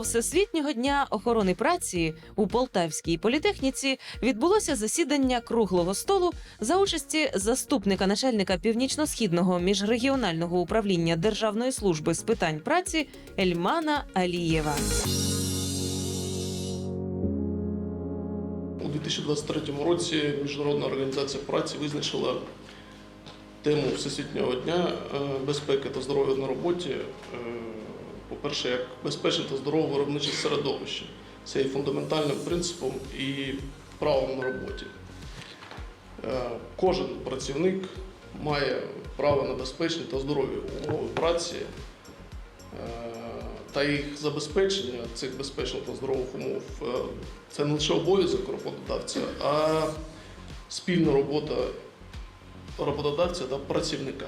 Всесвітнього дня охорони праці у Полтавській політехніці відбулося засідання круглого столу за участі заступника начальника північно-східного міжрегіонального управління Державної служби з питань праці Ельмана Алієва. У 2023 році Міжнародна організація праці визначила тему Всесвітнього дня е, безпеки та здоров'я на роботі. По-перше, як безпечне та здорове виробниче середовище. Це є фундаментальним принципом і правом на роботі. Е, Кожен працівник має право на безпечні та здорові умови праці е, та їх забезпечення цих безпечних та здорових умов е, це не лише обов'язок роботодавця, а спільна робота роботодавця та працівника.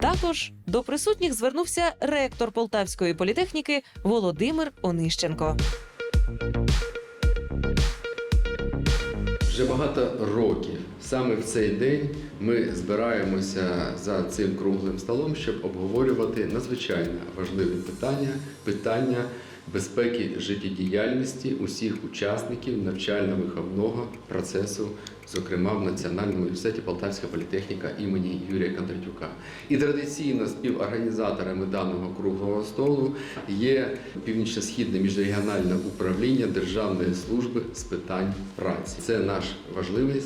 Також до присутніх звернувся ректор Полтавської політехніки Володимир Онищенко. Вже багато років саме в цей день ми збираємося за цим круглим столом, щоб обговорювати надзвичайно важливі питання, питання безпеки життєдіяльності усіх учасників навчально-виховного процесу, зокрема в Національному університеті Полтавська політехніка імені Юрія Кондратюка. І традиційно співорганізаторами даного круглого столу є Північно-Східне міжрегіональне управління Державної служби з питань праці. Це наш важливий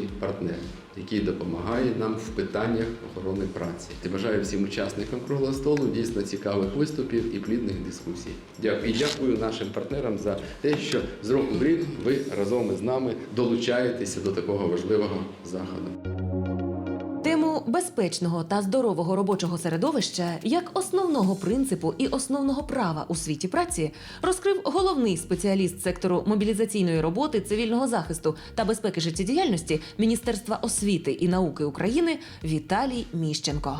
стратегічний партнер, який допомагає нам в питаннях охорони праці. Я бажаю всім учасникам круглого столу дійсно цікавих виступів і плідних дискусій. Дякую і дякую нашим партнерам за те, що з року в рік ви разом із нами долучаєтеся до такого важливого заходу. Безпечного та здорового робочого середовища як основного принципу і основного права у світі праці розкрив головний спеціаліст сектору мобілізаційної роботи, цивільного захисту та безпеки життєдіяльності Міністерства освіти і науки України Віталій Міщенко.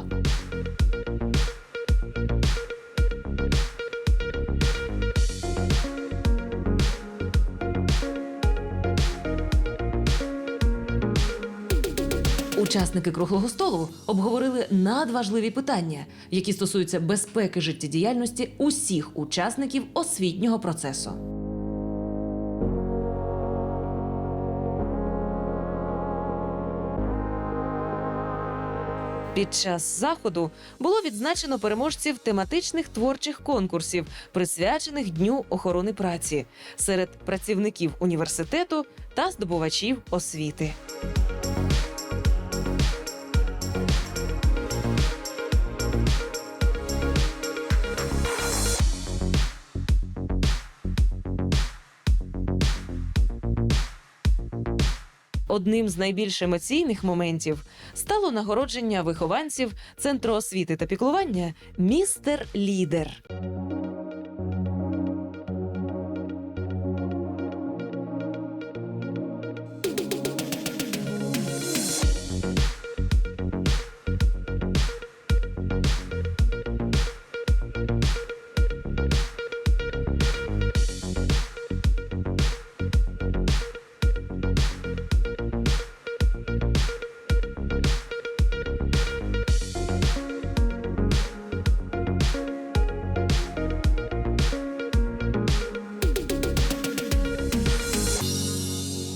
Учасники круглого столу обговорили надважливі питання, які стосуються безпеки життєдіяльності усіх учасників освітнього процесу. Під час заходу було відзначено переможців тематичних творчих конкурсів, присвячених Дню охорони праці серед працівників університету та здобувачів освіти. Одним з найбільш емоційних моментів стало нагородження вихованців Центру освіти та піклування Містер Лідер.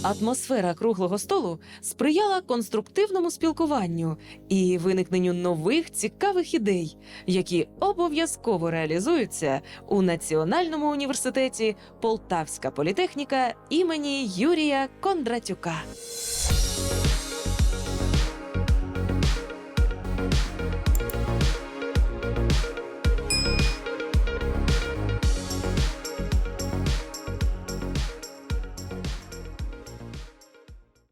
Атмосфера круглого столу сприяла конструктивному спілкуванню і виникненню нових цікавих ідей, які обов'язково реалізуються у Національному університеті Полтавська політехніка імені Юрія Кондратюка.